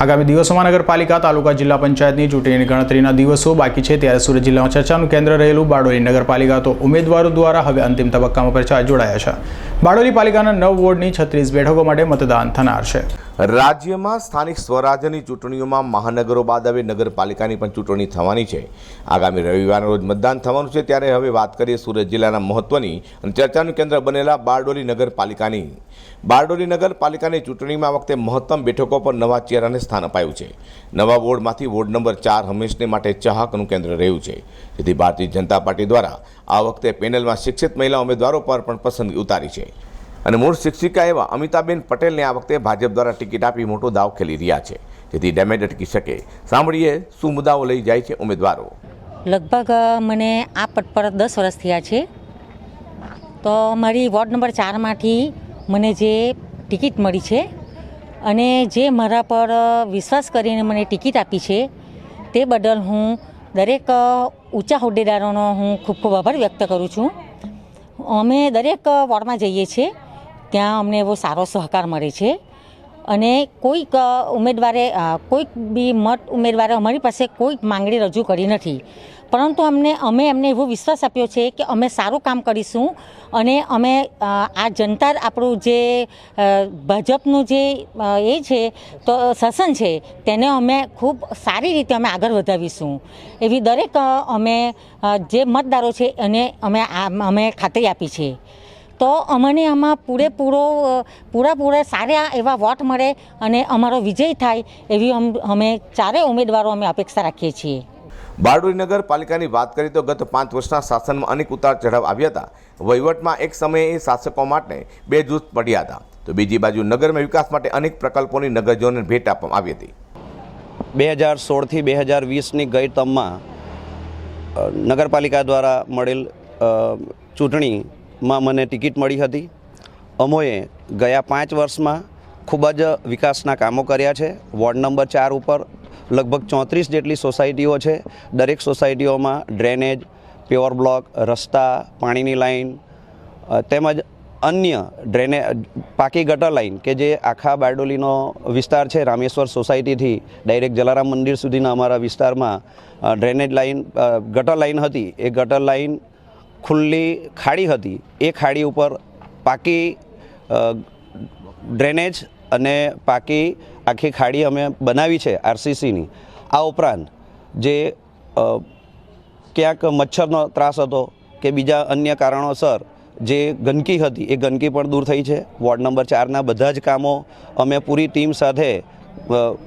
આગામી દિવસોમાં નગરપાલિકા, તાલુકા, જિલ્લા પંચાયતની ચૂંટણીની ગણતરીના દિવસો બાકી છે. ત્યારે સુરત જિલ્લામાં ચર્ચાનું કેન્દ્ર રહેલું બારડોલી નગરપાલિકા તો ઉમેદવારો દ્વારા હવે અંતિમ તબક્કામાં પ્રચાર જોડાયા છે. બારડોલી પાલિકાના નવ વોર્ડની છત્રીસ બેઠકો માટે મતદાન થનાર છે. રાજ્યમાં સ્થાનિક સ્વરાજ્યની ચૂંટણીઓમાં મહાનગરો બાદ હવે નગરપાલિકાની પણ ચૂંટણી થવાની છે. આગામી રવિવારના રોજ મતદાન થવાનું છે, ત્યારે હવે વાત કરીએ સુરત જિલ્લાના મહત્વની અને ચર્ચાનું કેન્દ્ર બનેલા બારડોલી નગરપાલિકાની. બારડોલી નગરપાલિકાની ચૂંટણીમાં વખતે મહત્તમ બેઠકો પર નવા ચહેરાને સ્થાન અપાયું છે. નવા વોર્ડમાંથી વોર્ડ નંબર ચાર હંમેશને માટે ચાહકનું કેન્દ્ર રહ્યું છે. જેથી ભારતીય જનતા પાર્ટી દ્વારા આ વખતે પેનલમાં શિક્ષિત મહિલા ઉમેદવારો પર પણ પસંદગી ઉતારી છે. અને મૂળ શિક્ષિકા એવા અમિતાબેન પટેલને આ વખતે ભાજપ દ્વારા ટિકિટ આપી મોટો દાવ ખેલી રહ્યા છે. જેથી ડેમેજ અટકી શકે. સાંભળીએ શું મુદ્દાઓ લઈ જાય છે ઉમેદવારો. લગભગ મને આ પદ પર દસ વર્ષ થયા છે. તો મારી વોર્ડ નંબર ચારમાંથી મને જે ટિકિટ મળી છે અને જે મારા પર વિશ્વાસ કરીને મને ટિકિટ આપી છે, તે બદલ હું દરેક ઊંચા હોદ્દેદારોનો હું ખૂબ ખૂબ આભાર વ્યક્ત કરું છું. અમે દરેક વોર્ડમાં જઈએ છીએ. ત્યાં અમને એવો સારો સહકાર મળે છે. અને કોઈક ઉમેદવારે કોઈક બી મત ઉમેદવારે અમારી પાસે કોઈક માંગણી રજૂ કરી નથી. પરંતુ અમને, અમે એમને એવો વિશ્વાસ આપ્યો છે કે અમે સારું કામ કરીશું અને અમે આ જનતા આપણું જે ભાજપનું જે એ છે, તો શાસન છે, તેને અમે ખૂબ સારી રીતે અમે આગળ વધાવીશું. એવી દરેક અમે જે મતદારો છે એને અમે અમે ખાતરી આપી છે. તો અમને આમાં પૂરેપૂરો પૂરાપૂરા સારા એવા વોટ મળે અને અમારો વિજય થાય એવી અમ- અમે ચારેય ઉમેદવારો અમે અપેક્ષા રાખીએ છીએ. બારડોલી નગરપાલિકાની વાત કરીએ તો ગત પાંચ વર્ષના શાસનમાં અનેક ઉતાર ચઢાવ આવ્યા હતા. વહીવટમાં એક સમયે શાસકો માટે બે જૂથ પડ્યા હતા. તો બીજી બાજુ નગરમાં વિકાસ માટે અનેક પ્રકલ્પોની નગરજનોને ભેટ આપવામાં આવી હતી. બે હજાર સોળથી બે હજાર વીસની ગઈ ટર્મમાં નગરપાલિકા દ્વારા મળેલ અ, ચૂંટણીમાં મને ટિકિટ મળી હતી. અમોએ ગયા પાંચ વર્ષમાં ખૂબ જ વિકાસના કામો કર્યા છે. વોર્ડ નંબર ચાર ઉપર લગભગ ચોત્રીસ જેટલી સોસાયટીઓ છે. દરેક સોસાયટીઓમાં ડ્રેનેજ, પ્યોર બ્લોક, રસ્તા, પાણીની લાઇન તેમજ અન્ય ડ્રેને, પાકી ગટર લાઈન કે જે આખા બારડોલીનો વિસ્તાર છે, રામેશ્વર સોસાયટીથી ડાયરેક્ટ જલારામ મંદિર સુધીના અમારા વિસ્તારમાં ડ્રેનેજ લાઈન ગટર લાઈન હતી. એ ગટર લાઈન ખુલ્લી ખાડી હતી. એ ખાડી ઉપર પાકી ડ્રેનેજ અને પાકી આખી ખાડી અમે બનાવી છે આરસીસીની. આ ઉપરાંત જે ક્યાંક મચ્છરનો ત્રાસ હતો કે બીજા અન્ય કારણોસર જે ગંદકી હતી, એ ગંદકી પણ દૂર થઈ છે. વોર્ડ નંબર ચારના બધા જ કામો અમે પૂરી ટીમ સાથે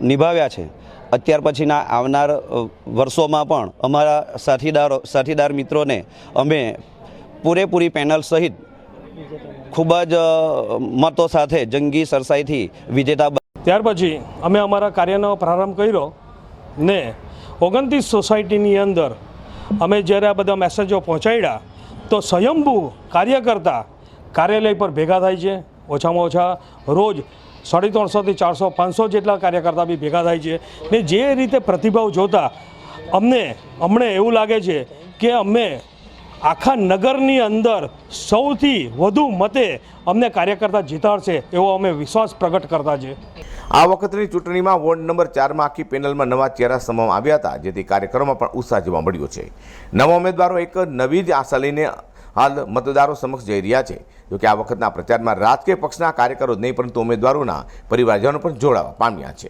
નિભાવ્યા છે. અત્યાર પછીના આવનાર વર્ષોમાં પણ અમારા સાથીદારો, સાથીદાર મિત્રોને અમે પૂરેપૂરી પેનલ સહિત ખૂબ જ મતો સાથે જંગી સરસાઈથી વિજેતા ત્યાર પછી અમે અમારા કાર્યનો પ્રારંભ કર્યો ને ઓગણત્રીસ સોસાયટીની અંદર અમે જ્યારે આ બધા મેસેજો પહોંચાડ્યા, તો સ્વયંભૂ કાર્યકર્તા કાર્યાલય પર ભેગા થાય છે. ઓછામાં ઓછા રોજ સાડી ત્રણસોથી ચારસો પાંચસો જેટલા કાર્યકર્તા બી ભેગા થાય છે. ને જે રીતે પ્રતિભાવ જોતા, અમને અમને એવું લાગે છે કે અમે આખા નગરની અંદર સૌથી વધુ મતે અમને કાર્યકર્તા જીતાડશે એવો અમે વિશ્વાસ પ્રગટ કરતા છે. આ વખતની ચૂંટણીમાં વોર્ડ નંબર ચારમાં આખી પેનલમાં નવા ચહેરા સમાવવામાં આવ્યા હતા, જેથી કાર્યક્રમમાં પણ ઉત્સાહ જોવા મળ્યો છે. નવા ઉમેદવારો એક નવી જ આશા લઈને હાલ મતદારો સમક્ષ જઈ રહ્યા છે. જોકે આ વખતના પ્રચારમાં રાજકીય પક્ષના કાર્યકરો જ નહીં, પરંતુ ઉમેદવારોના પરિવારજનો પણ જોડાવા પામ્યા છે.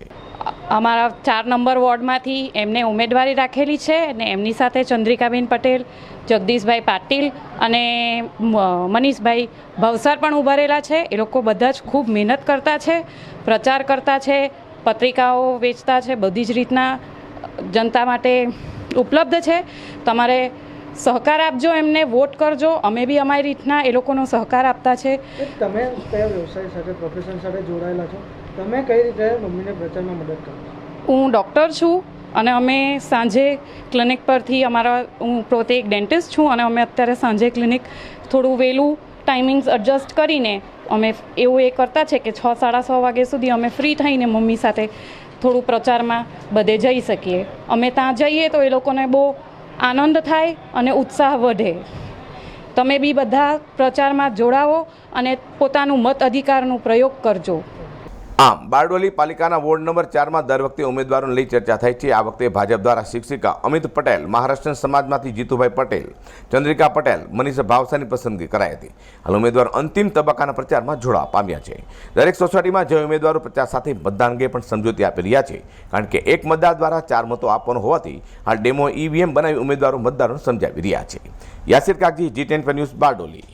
અમારા ચાર નંબર વોર્ડમાંથી એમને ઉમેદવારી રાખેલી છે અને એમની સાથે ચંદ્રિકાબેન પટેલ, જગદીશભાઈ પાટીલ અને મનીષભાઈ ભવસાર પણ ઊભા રહેલા છે. એ લોકો બધા જ ખૂબ મહેનત કરતા છે, પ્રચાર કરતા છે, પત્રિકાઓ વેચતા છે, બધી જ રીતના જનતા માટે ઉપલબ્ધ છે. તમારે સહકાર આપજો એમને વોટ કરજો. અમે બી અમારી રીતના એ લોકોનો સહકાર આપતા છે. તમે કયા વ્યવસાય સાથે પ્રોફેશન સાથે જોડાયેલા છો? તમે કઈ રીતે મમ્મીને પ્રચારમાં મદદ કરો હું ડૉક્ટર છું અને અમે સાંજે ક્લિનિક પરથી અમારા હું પોતે એક ડેન્ટિસ્ટ છું અને અમે અત્યારે સાંજે ક્લિનિક થોડું વહેલું ટાઈમિંગ્સ એડજસ્ટ કરીને અમે એવું એ કરતા છે કે છ સાડા છ વાગ્યા સુધી અમે ફ્રી થઈને મમ્મી સાથે થોડું પ્રચારમાં બધે જઈ શકીએ. અમે ત્યાં જઈએ તો એ લોકોને બહુ આનંદ થાય અને ઉત્સાહ વધે. તમે બી બધા પ્રચારમાં જોડાવો અને પોતાનું મત અધિકારનો પ્રયોગ કરજો. આમ, બારડોલી પાલિકાના વોર્ડ નંબર ચારમાં દર વખતે ઉમેદવારોને લઈ ચર્ચા થાય છે. આ વખતે ભાજપ દ્વારા શિક્ષિકા અમિત પટેલ, મહારાષ્ટ્ર સમાજમાંથી જીતુભાઈ પટેલ, ચંદ્રિકા પટેલ, મનીષ ભાવસાની પસંદગી કરાઈ હતી. હાલ ઉમેદવારો અંતિમ તબક્કાના પ્રચારમાં જોડાવા પામ્યા છે. દરેક સોસાયટીમાં જે ઉમેદવારો પ્રચાર સાથે મતદાન અંગે પણ સમજૂતી આપી રહ્યા છે. કારણ કે એક મતદાર દ્વારા ચાર મતો આપવાનો હોવાથી હાલ ડેમો ઈવીએમ બનાવી ઉમેદવારો મતદારોને સમજાવી રહ્યા છે. Yasir Kagzi, G ten news, Bardoli.